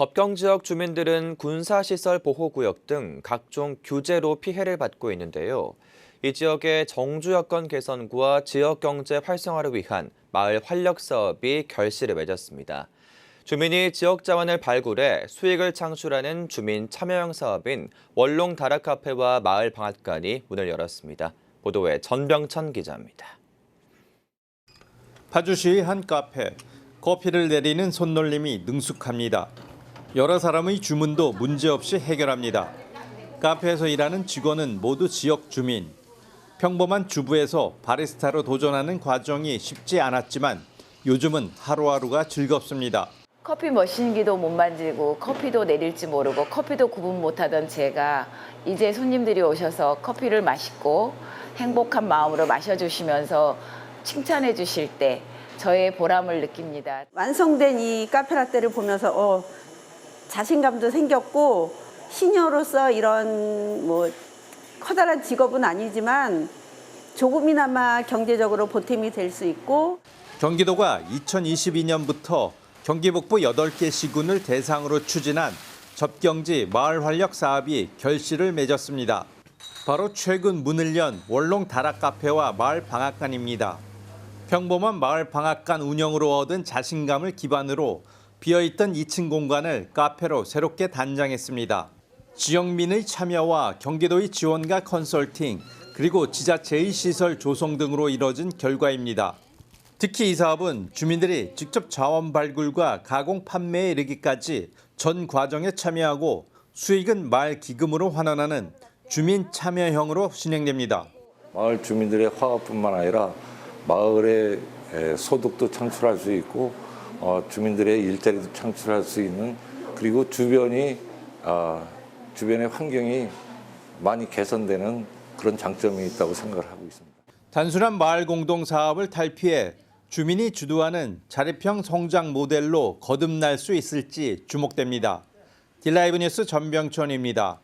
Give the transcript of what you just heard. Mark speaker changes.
Speaker 1: 접경 지역 주민들은 군사시설 보호구역 등 각종 규제로 피해를 받고 있는데요. 이 지역의 정주 여건 개선과 지역 경제 활성화를 위한 마을 활력 사업이 결실을 맺었습니다. 주민이 지역 자원을 발굴해 수익을 창출하는 주민 참여형 사업인 원롱 다락 카페와 마을 방앗간이 문을 열었습니다. 보도에 전병천 기자입니다.
Speaker 2: 파주시의 한 카페 커피를 내리는 손놀림이 능숙합니다. 여러 사람의 주문도 문제없이 해결합니다. 카페에서 일하는 직원은 모두 지역 주민. 평범한 주부에서 바리스타로 도전하는 과정이 쉽지 않았지만 요즘은 하루하루가 즐겁습니다.
Speaker 3: 커피 머신기도 못 만지고 커피도 내릴지 모르고 커피도 구분 못하던 제가 이제 손님들이 오셔서 커피를 맛있고 행복한 마음으로 마셔주시면서 칭찬해 주실 때 저의 보람을 느낍니다.
Speaker 4: 완성된 이 카페라떼를 보면서 어, 자신감도 생겼고 시녀로서 이런 뭐 커다란 직업은 아니지만 조금이나마 경제적으로 보탬이 될 수 있고
Speaker 2: 경기도가 2022년부터 경기 북부 8개 시군을 대상으로 추진한 접경지 마을 활력 사업이 결실을 맺었습니다. 바로 최근 문을 연 원롱 다락 카페와 마을 방앗간입니다. 평범한 마을 방앗간 운영으로 얻은 자신감을 기반으로 비어있던 2층 공간을 카페로 새롭게 단장했습니다. 지역민의 참여와 경기도의 지원과 컨설팅 그리고 지자체의 시설 조성 등으로 이뤄진 결과입니다. 특히 이 사업은 주민들이 직접 자원 발굴과 가공 판매에 이르기까지 전 과정에 참여하고 수익은 마을 기금으로 환원하는 주민 참여형으로 진행됩니다.
Speaker 5: 마을 주민들의 화합뿐만 아니라 마을의 에, 소득도 창출할 수 있고 어, 주민들의 일자리도 창출할 수 있는 그리고 주변이 아, 주변의 환경이 많이 개선되는 그런 장점이 있다고 생각을 하고 있습니다.
Speaker 2: 단순한 마을 공동 사업을 탈피해 주민이 주도하는 자립형 성장 모델로 거듭날 수 있을지 주목됩니다. 딜라이브 뉴스 전병천입니다.